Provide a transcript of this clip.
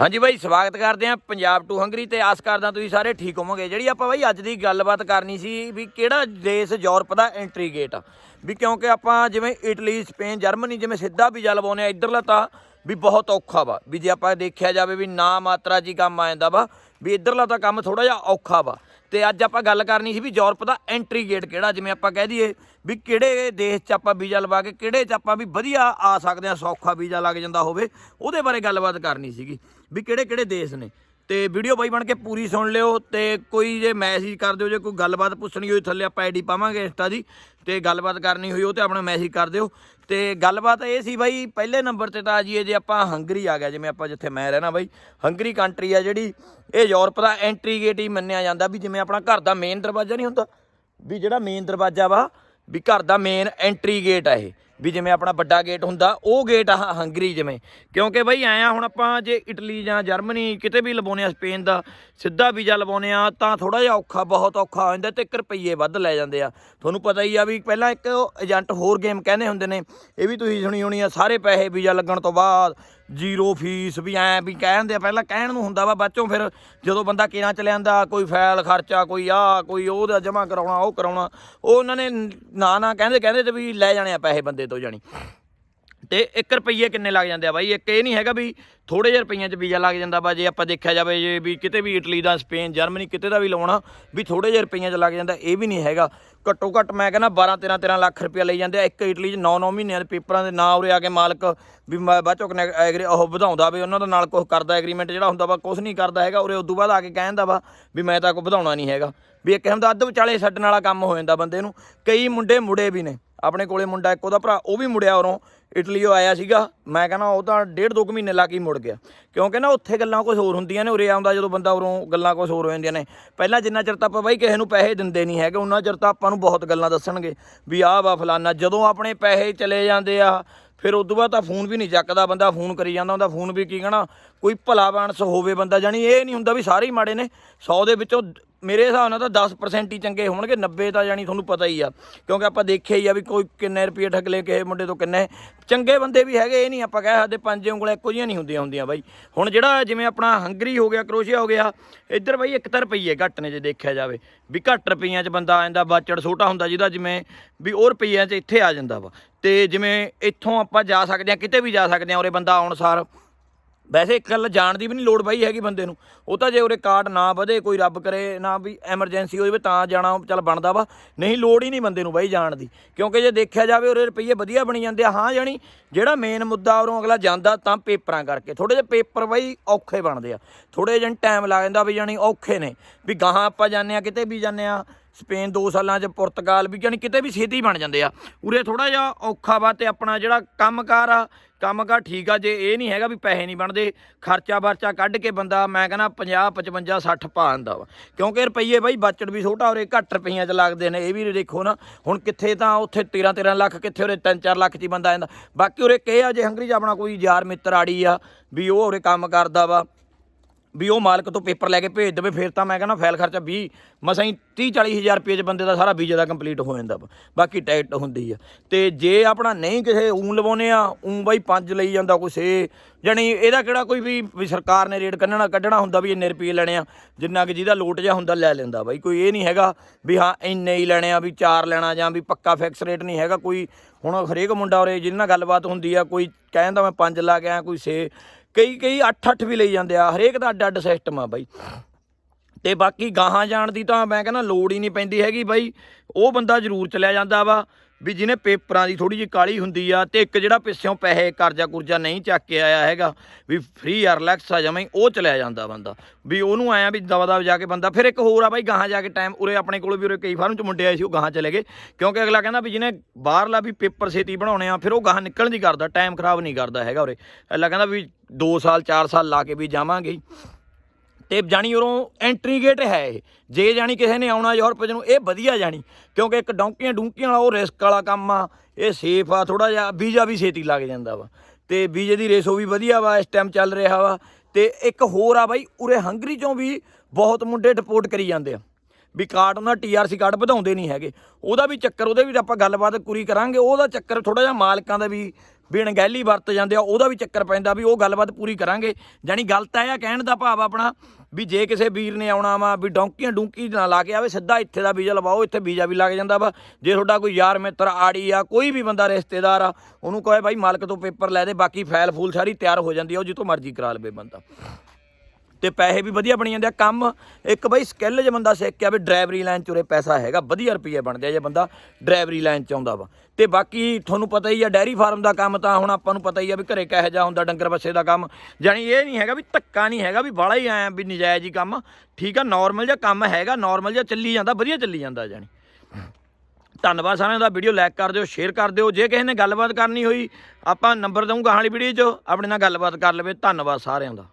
ਹਾਂਜੀ ਬਾਈ, ਸਵਾਗਤ ਕਰਦੇ ਆਂ ਪੰਜਾਬ ਟੂ ਹੰਗਰੀ ਤੇ ਆਸ ਕਰਦਾ ਤੁਸੀਂ ਸਾਰੇ ਠੀਕ ਹੋਵੋਗੇ। ਜਿਹੜੀ ਆਪਾਂ ਬਾਈ ਅੱਜ ਦੀ ਗੱਲਬਾਤ ਕਰਨੀ ਸੀ ਵੀ ਕਿਹੜਾ ਦੇਸ਼ ਯੂਰਪ ਦਾ ਐਂਟਰੀ ਗੇਟ ਆ। ਵੀ ਕਿਉਂਕਿ ਆਪਾਂ ਜਿਵੇਂ ਇਟਲੀ, ਸਪੇਨ, ਜਰਮਨੀ ਜਿਵੇਂ ਸਿੱਧਾ ਵੀਜ਼ਾ ਲਵਾਉਨੇ ਆ, ਇੱਧਰਲਾ ਤਾਂ ਵੀ ਬਹੁਤ ਔਖਾ ਵਾ। ਵੀ ਜੇ ਆਪਾਂ ਦੇਖਿਆ ਜਾਵੇ ਵੀ ਨਾ ਮਾਤਰਾ ਜੀ ਕੰਮ ਆ ਜਾਂਦਾ ਵਾ, ਵੀ ਇੱਧਰਲਾ ਤਾਂ ਕੰਮ ਥੋੜਾ ਜਿਹਾ ਔਖਾ ਵਾ। ਤੇ ਅੱਜ ਆਪਾਂ ਗੱਲ ਕਰਨੀ ਸੀ ਵੀ ਯੂਰਪ ਦਾ ਐਂਟਰੀ ਗੇਟ ਕਿਹੜਾ, ਜਿਵੇਂ ਆਪਾਂ ਕਹਿ ਦਈਏ ਵੀ ਕਿਹੜੇ ਦੇਸ਼ 'ਚ ਆਪਾਂ ਵੀਜ਼ਾ ਲਵਾ ਕੇ ਕਿਹੜੇ 'ਚ ਆਪਾਂ ਵੀ ਵਧੀਆ ਆ ਸਕਦੇ ਆ, ਸੌਖਾ ਵੀਜ਼ਾ ਲੱਗ ਜਾਂਦਾ ਹੋਵੇ, ਉਹਦੇ ਬਾਰੇ ਗੱਲਬਾਤ ਕਰਨੀ ਸੀਗੀ ਵੀ ਕਿਹੜੇ ਕਿਹੜੇ ਦੇਸ਼ ਨੇ। ਤੇ ਵੀਡੀਓ ਬਾਈ ਬਣ ਕੇ ਪੂਰੀ ਸੁਣ ਲਿਓ ਤੇ ਕੋਈ ਜੇ ਮੈਸੇਜ ਕਰ ਦਿਓ, ਜੇ ਕੋਈ ਗੱਲਬਾਤ ਪੁੱਛਣੀ ਹੋਈ, ਥੱਲੇ ਆਪਾਂ ਆਈਡੀ ਪਾਵਾਂਗੇ ਇੰਸਟਾ ਦੀ, ਤੇ ਗੱਲਬਾਤ ਕਰਨੀ ਹੋਈ, ਉਹ ਤੇ ਆਪਣਾ ਮੈਸੇਜ ਕਰ ਦਿਓ। ਤੇ ਗੱਲਬਾਤ ਇਹ ਸੀ ਬਾਈ, ਪਹਿਲੇ ਨੰਬਰ ਤੇ ਤਾਂ ਆ ਜੀਏ ਜੇ ਆਪਾਂ ਹੰਗਰੀ ਆ ਗਿਆ, ਜਿਵੇਂ ਆਪਾਂ ਜਿੱਥੇ ਮੈਂ ਰਹਿਣਾ ਬਾਈ ਹੰਗਰੀ ਕੰਟਰੀ ਆ ਜਿਹੜੀ, ਇਹ ਯੂਰਪ ਦਾ ਐਂਟਰੀ ਗੇਟ ਹੀ ਮੰਨਿਆ ਜਾਂਦਾ ਵੀ ਜਿਵੇਂ ਆਪਣਾ ਘਰ ਦਾ ਮੇਨ ਦਰਵਾਜ਼ਾ ਨਹੀਂ ਹੁੰਦਾ, ਵੀ ਜਿਹੜਾ ਮੇਨ ਦਰਵਾਜ਼ਾ ਵਾ, ਵੀ ਘਰ ਦਾ ਮੇਨ ਐਂਟਰੀ ਗੇਟ ਆ ਇਹ। ਵੀ ਜਿਵੇਂ ਆਪਣਾ ਵੱਡਾ ਗੇਟ ਹੁੰਦਾ, ਉਹ ਗੇਟ ਆ ਹੰਗਰੀ ਜਿਵੇਂ। ਕਿਉਂਕਿ ਬਈ ਆਇਆ ਹੁਣ ਆਪਾਂ ਜੇ ਇਟਲੀ ਜਾਂ ਜਰਮਨੀ ਕਿਤੇ ਵੀ ਲਵਾਉਨੇ ਆ, ਸਪੇਨ ਦਾ ਸਿੱਧਾ ਵੀਜ਼ਾ ਲਵਾਉਨੇ ਆ, ਤਾਂ ਥੋੜਾ ਜਿਹਾ ਔਖਾ, ਬਹੁਤ ਔਖਾ ਹੋ ਜਾਂਦਾ ਤੇ 1 ਰੁਪਈਏ ਵੱਧ ਲੈ ਜਾਂਦੇ ਆ। ਤੁਹਾਨੂੰ ਪਤਾ ਹੀ ਆ ਵੀ ਪਹਿਲਾਂ ਇੱਕ ਏਜੰਟ ਹੋਰ ਗੇਮ ਕਹਿੰਦੇ ਹੁੰਦੇ ਨੇ, ਇਹ ਵੀ ਤੁਸੀਂ ਸੁਣੀ ਹੋਣੀ ਆ, ਸਾਰੇ ਪੈਸੇ ਵੀਜ਼ਾ ਲੱਗਣ ਤੋਂ ਬਾਅਦ, ਜ਼ੀਰੋ ਫੀਸ ਵੀ ਐ ਵੀ ਕਹਿੰਦੇ ਆ, ਪਹਿਲਾਂ ਕਹਿਣ ਨੂੰ ਹੁੰਦਾ ਵਾ, ਬਾਅਦੋਂ ਫਿਰ ਜਦੋਂ ਬੰਦਾ ਕਿਨਾਂ ਚ ਲਿਆਂਦਾ, ਕੋਈ ਫਾਈਲ, ਖਰਚਾ, ਕੋਈ ਆ ਕੋਈ ਉਹਦਾ ਜਮ੍ਹਾਂ ਕਰਾਉਣਾ, ਉਹ ਕਰਾਉਣਾ, ਉਹ ਉਹਨਾਂ ਨੇ ਨਾ ਨਾ ਕਹਿੰਦੇ ਕਹਿੰਦੇ ਤੇ ਵੀ ਲੈ ਜਾਣੇ ਆ ਪੈਸੇ ਬੰਦੇ ਤੋਂ ਜਾਣੀ। ਤੇ 1 ਰੁਪਈਏ ਕਿੰਨੇ ਲੱਗ ਜਾਂਦੇ ਆ ਬਾਈ? ਇੱਕ ਇਹ ਨਹੀਂ ਹੈਗਾ ਵੀ ਥੋੜੇ ਜਿਹੇ ਰੁਪਈਆਂ 'ਚ ਵੀਜ਼ਾ ਲੱਗ ਜਾਂਦਾ ਵਾ, ਜੇ ਆਪਾਂ ਦੇਖਿਆ ਜਾਵੇ ਜੇ ਵੀ ਕਿਤੇ ਵੀ ਇਟਲੀ ਦਾ, ਸਪੇਨ, ਜਰਮਨੀ ਕਿਤੇ ਦਾ ਵੀ ਲਵਾਉਣਾ ਵੀ ਥੋੜੇ ਜਿਹੇ ਰੁਪਈਆਂ 'ਚ ਲੱਗ ਜਾਂਦਾ, ਇਹ ਵੀ ਨਹੀਂ ਹੈਗਾ। ਘੱਟੋ ਘੱਟ ਮੈਂ ਕਹਿੰਦਾ 12 13 13 ਲੱਖ ਰੁਪਇਆ ਲਈ ਜਾਂਦੇ ਆ। ਇੱਕ ਇਟਲੀ 'ਚ 9 9 ਮਹੀਨਿਆਂ ਦੇ ਪੇਪਰਾਂ ਦੇ ਨਾਂ ਉਰੇ ਆ ਕੇ ਮਾਲਕ ਵੀ ਮੈਂ, ਬਾਅਦ ਚੋਂ ਐਗਰੀ ਉਹ ਵਧਾਉਂਦਾ ਵੀ ਉਹਨਾਂ ਦੇ ਨਾਲ ਕੁਝ ਕਰਦਾ ਐਗਰੀਮੈਂਟ ਜਿਹੜਾ ਹੁੰਦਾ ਵਾ ਕੁਝ ਨਹੀਂ ਕਰਦਾ ਹੈਗਾ। ਉਰੇ ਉਦੋਂ ਬਾਅਦ ਆ ਕੇ ਕਹਿੰਦਾ ਵਾ ਵੀ ਮੈਂ ਤਾਂ ਕੋਈ ਵਧਾਉਣਾ ਨਹੀਂ ਹੈਗਾ। ਵੀ ਇੱਕ ਕਿਸਮ ਅੱਧ ਵਿਚਾਲੇ ਛੱਡਣ ਵਾਲਾ ਕੰਮ ਹੋ ਜਾਂਦਾ ਬੰਦੇ ਨੂੰ। ਕਈ ਮੁੰਡੇ ਮੁੜੇ ਵੀ ਨੇ। ਆਪਣੇ ਕੋਲੇ ਮੁੰਡਾ ਇੱਕ ਉਹਦਾ ਭਰਾ, ਉਹ ਵੀ ਮੁੜਿਆ ਉਰੋਂ। ਇਟਲੀਓ ਆਇਆ ਸੀਗਾ, ਮੈਂ ਕਹਿੰਦਾ ਉਹ ਤਾਂ ਡੇਢ ਦੋ ਕੁ ਮਹੀਨੇ ਲਾ ਕੇ ਮੁੜ ਗਿਆ। ਕਿਉਂਕਿ ਨਾ ਉੱਥੇ ਗੱਲਾਂ ਕੁਝ ਹੋਰ ਹੁੰਦੀਆਂ ਨੇ, ਉਰੇ ਆਉਂਦਾ ਜਦੋਂ ਬੰਦਾ ਉਰੋਂ ਗੱਲਾਂ ਕੁਝ ਹੋਰ ਹੋ ਜਾਂਦੀਆਂ ਨੇ। ਪਹਿਲਾਂ ਜਿੰਨਾ ਚਿਰ ਤਾਂ ਆਪਾਂ ਬਾਈ ਕਿਸੇ ਨੂੰ ਪੈਸੇ ਦਿੰਦੇ ਨਹੀਂ ਹੈਗੇ, ਉਹਨਾਂ ਚਿਰ ਤਾਂ ਆਪਾਂ ਨੂੰ ਬਹੁਤ ਗੱਲਾਂ ਦੱਸਣਗੇ ਵੀ ਆਹ ਵਾ ਫਲਾਨਾ, ਜਦੋਂ ਆਪਣੇ ਪੈਸੇ ਚਲੇ ਜਾਂਦੇ ਆ ਫਿਰ ਉਦੋਂ ਬਾਅਦ ਤਾਂ ਫੋਨ ਵੀ ਨਹੀਂ ਚੱਕਦਾ, ਬੰਦਾ ਫੋਨ ਕਰੀ ਜਾਂਦਾ ਹੁੰਦਾ ਫੋਨ ਵੀ ਕੀ ਕਹਣਾ, ਕੋਈ ਭਲਾ ਬਾਣਸ ਹੋਵੇ ਬੰਦਾ, ਜਾਣੀ ਇਹ ਨਹੀਂ ਹੁੰਦਾ ਵੀ ਸਾਰੇ ਹੀ ਮਾੜੇ ਨੇ 100 ਦੇ ਵਿੱਚੋਂ ਮੇਰੇ ਹਿਸਾਬ ਨਾਲ ਤਾਂ 10% ਹੀ ਚੰਗੇ ਹੋਣਗੇ 90 ਤਾਂ ਜਾਣੀ ਤੁਹਾਨੂੰ ਪਤਾ ਹੀ ਆ, ਕਿਉਂਕਿ ਆਪਾਂ ਦੇਖਿਆ ਹੀ ਆ ਵੀ ਕੋਈ ਕਿੰਨੇ ਰੁਪਏ ਠੱਗ ਲੈ ਕਿਸੇ ਮੁੰਡੇ ਤੋਂ ਕਿੰਨੇ, ਚੰਗੇ ਬੰਦੇ ਵੀ ਹੈਗੇ, ਇਹ ਨਹੀਂ ਆਪਾਂ ਕਹਿ ਸਕਦੇ ਪੰਜ ਉਂਗਲਾਂ ਇੱਕੋ ਜਿਹੀਆਂ ਨਹੀਂ ਹੁੰਦੀਆਂ ਹੁੰਦੀਆਂ ਬਾਈ। ਹੁਣ ਜਿਹੜਾ ਜਿਵੇਂ ਆਪਣਾ ਹੰਗਰੀ ਹੋ ਗਿਆ, ਕਰੋਸ਼ੀਆ ਹੋ ਗਿਆ, ਇੱਧਰ ਬਾਈ ਇੱਕ ਤਾਂ ਰੁਪਈਏ ਘੱਟ ਨੇ ਜੇ ਦੇਖਿਆ ਜਾਵੇ, ਵੀ ਘੱਟ ਰੁਪਈਆਂ 'ਚ ਬੰਦਾ ਆ ਜਾਂਦਾ ਬਾਚੜ ਛੋਟਾ ਹੁੰਦਾ ਜਿਹਦਾ ਜਿਵੇਂ ਵੀ ਉਹ ਰੁਪਈਆਂ 'ਚ ਇੱਥੇ ਆ ਜਾਂਦਾ ਵਾ। ਤੇ ਜਿਵੇਂ ਇੱਥੋਂ ਆਪਾਂ ਜਾ ਸਕਦੇ ਆ ਕਿਤੇ ਵੀ ਜਾ ਸਕਦੇ ਆ ਉਰੇ ਬੰਦਾ ਆਉਣ ਸਾਰ। ਵੈਸੇ ਇੱਕ ਗੱਲ ਜਾਣ ਦੀ ਵੀ ਨਹੀਂ ਲੋੜ ਬਾਈ ਹੈਗੀ ਬੰਦੇ ਨੂੰ। ਉਹ ਤਾਂ ਜੇ ਉਰੇ ਕਾਰਡ ਨਾ ਵਧੇ, ਕੋਈ ਰੱਬ ਕਰੇ, ਨਾ ਵੀ ਐਮਰਜੈਂਸੀ ਹੋ ਜਾਵੇ ਤਾਂ ਜਾਣਾ ਚੱਲ ਬਣਦਾ ਵਾ। ਨਹੀਂ, ਲੋੜ ਹੀ ਨਹੀਂ ਬੰਦੇ ਨੂੰ ਬਾਈ ਜਾਣ ਦੀ। ਕਿਉਂਕਿ ਜੇ ਦੇਖਿਆ ਜਾਵੇ ਉਰੇ ਰੁਪਈਏ ਵਧੀਆ ਬਣੀ ਜਾਂਦੇ ਆ, ਹਾਂ ਜਾਣੀ, ਜਿਹੜਾ ਮੇਨ ਮੁੱਦਾ ਉਰੋਂ ਅਗਲਾ ਜਾਂਦਾ ਤਾਂ ਪੇਪਰਾਂ ਕਰਕੇ। ਥੋੜੇ ਜਿਹੇ ਪੇਪਰ ਬਾਈ ਔਖੇ ਬਣਦੇ ਆ। ਥੋੜੇ ਜਿਹੇ ਟਾਈਮ ਲੱਗ ਜਾਂਦਾ ਵੀ ਜਾਣੀ ਔਖੇ ਨੇ। ਵੀ ਗਾਹਾਂ ਆਪਾਂ ਜਾਂਦੇ ਆ, ਕਿਤੇ ਵੀ ਜਾਂਦੇ ਆ ਸਪੇਨ 2 ਸਾਲਾਂ ਚ, ਪੁਰਤਗਾਲ ਵੀ ਜਾਣੀ ਕਿਤੇ ਵੀ ਛੇਤੀ ਬਣ ਜਾਂਦੇ ਆ। ਉਰੇ ਥੋੜਾ ਜਿਹਾ ਔਖਾ ਵਾ ਤੇ ਆਪਣਾ ਜਿਹੜਾ ਕੰਮਕਾਰ ਆ, ਕੰਮਕਾਰ ਠੀਕ ਆ, ਜੇ ਇਹ ਨਹੀਂ ਹੈਗਾ ਵੀ ਪੈਸੇ ਨਹੀਂ ਬਣਦੇ, ਖਰਚਾ ਵਰਚਾ ਕੱਢ ਕੇ ਬੰਦਾ, ਮੈਂ ਕਹਿੰਦਾ 50 55 60 ਪਾ ਆਂਦਾ ਵਾ। ਕਿਉਂਕਿ ਰੁਪਈਏ ਬਾਈ ਬਚੜ ਵੀ ਛੋਟਾ ਉਰੇ ਘੱਟ ਰੁਪਈਆਂ ਚ ਲੱਗਦੇ ਨੇ, ਇਹ ਵੀ ਦੇਖੋ ਨਾ, ਹੁਣ ਕਿੱਥੇ ਤਾਂ ਉੱਥੇ 13 13 ਲੱਖ, ਕਿੱਥੇ ਉਰੇ 3-4 ਲੱਖ ਚ ਹੀ ਬੰਦਾ ਆਂਦਾ ਬਾਕੀ ਉਰੇ ਕੀ ਆ ਜੇ ਹੰਗਰੀ ਚ ਆਪਣਾ ਕੋਈ ਯਾਰ ਮਿੱਤਰ ਆੜੀ ਆ, ਵੀ ਉਹ ਉਰੇ ਕੰਮ ਕਰਦਾ ਵਾ। ਵੀ ਉਹ ਮਾਲਕ ਤੋਂ ਪੇਪਰ ਲੈ ਕੇ ਭੇਜ ਦੇਵੇ, ਫਿਰ ਤਾਂ ਮੈਂ ਕਹਿੰਦਾ ਫਾਈਲ ਖਰਚਾ 20 ਮਸਾਂ ਹੀ 30 40 ਹਜ਼ਾਰ ਰੁਪਏ ਚ ਬੰਦੇ ਦਾ ਸਾਰਾ ਵੀਜ਼ਾ ਦਾ ਕੰਪਲੀਟ ਹੋ ਜਾਂਦਾ ਵਾ। ਬਾਕੀ ਟਿਕਟ ਹੁੰਦੀ ਆ। ਤੇ ਜੇ ਆਪਣਾ ਨਹੀਂ ਕਿਸੇ ਊਂ ਲਵਾਉਨੇ ਆ, ਊਂ ਬਾਈ ਪੰਜ ਲਈ ਜਾਂਦਾ ਕੋਈ ਛੇ, ਜਾਣੀ ਇਹਦਾ ਕਿਹੜਾ ਕੋਈ ਵੀ ਵੀ ਸਰਕਾਰ ਨੇ ਰੇਟ ਕੱਢਣਾ ਕੱਢਣਾ ਹੁੰਦਾ ਵੀ ਇੰਨੇ ਰੁਪਏ ਲੈਣੇ ਆ, ਜਿੰਨਾ ਕਿ ਜਿਹਦਾ ਲੋਟ ਜਿਹਾ ਹੁੰਦਾ ਲੈ ਲੈਂਦਾ ਬਾਈ। ਕੋਈ ਇਹ ਨਹੀਂ ਹੈਗਾ ਵੀ ਹਾਂ ਇੰਨੇ ਹੀ ਲੈਣੇ ਆ, ਵੀ ਚਾਰ ਲੈਣਾ ਜਾਂ ਵੀ ਪੱਕਾ ਫਿਕਸ ਰੇਟ ਨਹੀਂ ਹੈਗਾ। ਕੋਈ ਹੁਣ ਹਰੇਕ ਮੁੰਡਾ ਉਰੇ ਜਿਹਨਾਂ ਗੱਲਬਾਤ ਹੁੰਦੀ ਆ, ਕੋਈ ਕਹਿੰਦਾ ਮੈਂ ਪੰਜ ਲਾ ਕੇ ਆਇਆ, ਕੋਈ ਛੇ ਕਈ ਕਈ 8-8 ਵੀ ਲਈ ਜਾਂਦੇ ਆ, ਹਰੇਕ ਦਾ ਅੱਡ ਅੱਡ ਸਿਸਟਮ ਆ ਬਾਈ। ਤੇ ਬਾਕੀ ਗਾਹਾਂ ਜਾਣ ਦੀ ਤਾਂ ਮੈਂ ਕਹਿੰਦਾ ਲੋੜ ਹੀ ਨਹੀਂ ਪੈਂਦੀ ਹੈਗੀ ਬਾਈ। ਉਹ ਬੰਦਾ ਜ਼ਰੂਰ ਚਲਿਆ ਜਾਂਦਾ ਵਾ। ਵੀ ਜਿਹਨੇ ਪੇਪਰਾਂ ਦੀ ਥੋੜੀ ਜਿਹੀ ਕਾਲੀ ਹੁੰਦੀ ਆ ਤੇ ਇੱਕ ਜਿਹੜਾ ਪਿੱਛੋਂ ਪੈਸੇ ਕਰਜ਼ਾ ਕੁਰਜ਼ਾ ਨਹੀਂ ਚੱਕ ਕੇ ਆਇਆ ਹੈਗਾ, ਵੀ ਫ੍ਰੀ ਆ ਰਿਲੈਕਸ ਆ ਜਮਾਂ ਉਹ ਚਲਿਆ ਜਾਂਦਾ ਬੰਦਾ। ਵੀ ਉਹਨੂੰ ਆਇਆ ਵੀ ਦਵਾ ਦਵ ਜਾ ਕੇ ਬੰਦਾ, ਫਿਰ ਇੱਕ ਹੋਰ ਆ ਬਾਈ ਗਾਹਾਂ ਜਾ ਕੇ ਟਾਈਮ ਉਰੇ ਆਪਣੇ ਕੋਲ ਵੀ ਉਰੇ ਕਈ ਫਾਰਮ ਚ ਮੁੰਡੇ ਆਏ ਸੀ, ਉਹ ਗਾਹਾਂ ਚਲੇ ਗਏ। ਕਿਉਂਕਿ ਅਗਲਾ ਕਹਿੰਦਾ ਵੀ ਜਿਹਨੇ ਬਾਹਰਲਾ ਵੀ ਪੇਪਰ ਛੇਤੀ ਬਣਾਉਣੇ ਆ, ਫਿਰ ਉਹ ਗਾਹਾਂ ਨਿਕਲਣ ਦੀ ਕਰਦਾ ਟਾਈਮ ਖਰਾਬ ਨਹੀਂ ਕਰਦਾ ਹੈਗਾ ਉਰੇ। ਅਗਲਾ ਕਹਿੰਦਾ ਵੀ 2 ਸਾਲ 4 ਸਾਲ ਲਾ ਕੇ ਵੀ ਜਾਵਾਂਗੇ। ਤੇ ਜਾਣੀ ਉਰੋਂ ਐਂਟਰੀ ਗੇਟ ਹੈ ਇਹ। ਜੇ ਜਾਣੀ ਕਿਸੇ ਨੇ ਆਉਣਾ ਯੂਰਪ ਨੂੰ, ਇਹ ਵਧੀਆ ਜਾਣੀ, ਕਿਉਂਕਿ ਇੱਕ ਡੌਂਕੀਆਂ ਡੂੰਕੀਆਂ ਵਾਲਾ ਉਹ ਰਿਸਕ ਵਾਲਾ ਕੰਮ ਆ, ਇਹ ਸੇਫ ਆ ਥੋੜਾ ਜਿਹਾ ਵੀਜ਼ਾ ਵੀ ਛੇਤੀ ਲੱਗ ਜਾਂਦਾ ਵਾ। ਤੇ ਵੀਜ਼ੇ ਦੀ ਰੇਸੋ ਵੀ ਵਧੀਆ ਵਾ, ਇਸ ਟਾਈਮ ਚੱਲ ਰਿਹਾ ਵਾ। ਤੇ ਇੱਕ ਹੋਰ ਆ ਬਾਈ, ਉਰੇ ਹੰਗਰੀ ਚੋਂ ਵੀ ਬਹੁਤ ਮੁੰਡੇ ਡਿਪੋਰਟ ਕਰੀ ਜਾਂਦੇ ਆ। ਵੀ ਕਾਰਡ ਉਹਨਾਂ ਟੀਆਰਸੀ ਕਾਰਡ ਵਧਾਉਂਦੇ ਨਹੀਂ ਹੈਗੇ। ਉਹਦਾ ਵੀ ਚੱਕਰ, ਉਹਦੇ ਵੀ ਆਪਾਂ ਗੱਲਬਾਤ ਪੂਰੀ ਕਰਾਂਗੇ। ਉਹਦਾ ਚੱਕਰ ਥੋੜਾ ਜਿਹਾ ਮਾਲਕਾਂ ਦਾ ਵੀ ਵੀ ਵਰਤ ਜਾਂਦੇ ਆ, ਉਹਦਾ ਵੀ ਚੱਕਰ ਪੈਂਦਾ ਵੀ ਉਹ ਗੱਲਬਾਤ ਪੂਰੀ ਕਰਾਂਗੇ। ਜਾਨੀ ਗੱਲ ਤਾਂ ਇਹ ਆ ਕਹਿਣ ਦਾ ਭਾਵ ਆਪਣਾ ਵੀ ਜੇ ਕਿਸੇ ਵੀਰ ਨੇ ਆਉਣਾ ਵਾ ਵੀ ਡੌਂਕੀਆਂ ਡੂੰਕੀ ਨਾ ਲਾ ਕੇ ਆਵੇ, ਸਿੱਧਾ ਇੱਥੇ ਦਾ ਵੀਜ਼ਾ ਲਵਾਓ, ਇੱਥੇ ਵੀਜ਼ਾ ਵੀ ਲੱਗ ਜਾਂਦਾ ਵਾ। ਜੇ ਤੁਹਾਡਾ ਕੋਈ ਯਾਰ ਮਿੱਤਰ, ਆੜੀ ਆ, ਕੋਈ ਵੀ ਬੰਦਾ ਰਿਸ਼ਤੇਦਾਰ ਆ, ਉਹਨੂੰ ਕਹੇ ਭਾਈ ਮਾਲਕ ਤੋਂ ਪੇਪਰ ਲੈ ਦੇ, ਬਾਕੀ ਫਾਈਲ ਫੂਲ ਸਾਰੀ ਤਿਆਰ ਹੋ ਜਾਂਦੀ ਆ, ਉਹ ਜਿੱਥੋਂ ਮਰਜ਼ੀ ਕਰਾ ਲਵੇ ਬੰਦਾ। ਤੇ ਪੈਸੇ ਵੀ ਵਧੀਆ ਬਣੀ ਜਾਂਦੇ ਆ। ਕੰਮ, ਇੱਕ ਬਈ ਸਕਿੱਲ ਜੇ ਬੰਦਾ ਸਿੱਖ ਗਿਆ ਵੀ ਡਰਾਈਵਰੀ ਲਾਈਨ 'ਚ ਉਰੇ ਪੈਸਾ ਹੈਗਾ, ਵਧੀਆ ਰੁਪਏ ਬਣਦੇ ਆ ਜੇ ਬੰਦਾ ਡਰਾਈਵਰੀ ਲਾਈਨ 'ਚ ਆਉਂਦਾ ਵਾ। ਤੇ ਬਾਕੀ ਤੁਹਾਨੂੰ ਪਤਾ ਹੀ ਆ ਡੈਰੀ ਫਾਰਮ ਦਾ ਕੰਮ ਤਾਂ ਹੁਣ ਆਪਾਂ ਨੂੰ ਪਤਾ ਹੀ ਆ ਵੀ ਘਰੇ ਕਿਹੋ ਜਿਹਾ ਹੁੰਦਾ ਡੰਗਰ ਬੱਸੇ ਦਾ ਕੰਮ। ਜਾਣੀ ਇਹ ਨਹੀਂ ਹੈਗਾ ਵੀ ਧੱਕਾ ਨਹੀਂ ਹੈਗਾ ਵੀ ਬਾਲਾ ਹੀ ਆਇਆ ਵੀ ਨਜਾਇਜ਼ ਹੀ ਕੰਮ। ਠੀਕ ਆ ਨਾਰਮਲ ਜਿਹਾ ਕੰਮ ਹੈਗਾ ਨਾਰਮਲ ਜਿਹਾ ਚੱਲੀ ਜਾਂਦਾ, ਵਧੀਆ ਚੱਲੀ ਜਾਂਦਾ ਜਾਣੀ। ਧੰਨਵਾਦ ਸਾਰਿਆਂ ਦਾ ਵੀਡੀਓ ਲਾਈਕ ਕਰ ਦਿਓ ਸ਼ੇਅਰ ਕਰ ਦਿਓ। ਜੇ ਕਿਸੇ ਨੇ ਗੱਲਬਾਤ ਕਰਨੀ ਹੋਈ, ਆਪਾਂ ਨੰਬਰ ਦਊਂਗਾ ਹਾਲੀ ਵੀਡੀਓ 'ਚ। ਆਪਣੇ ਨਾਲ ਗੱਲਬਾਤ ਕਰ ਲਵੇ। ਧੰਨਵਾਦ ਸਾਰਿਆਂ ਦਾ।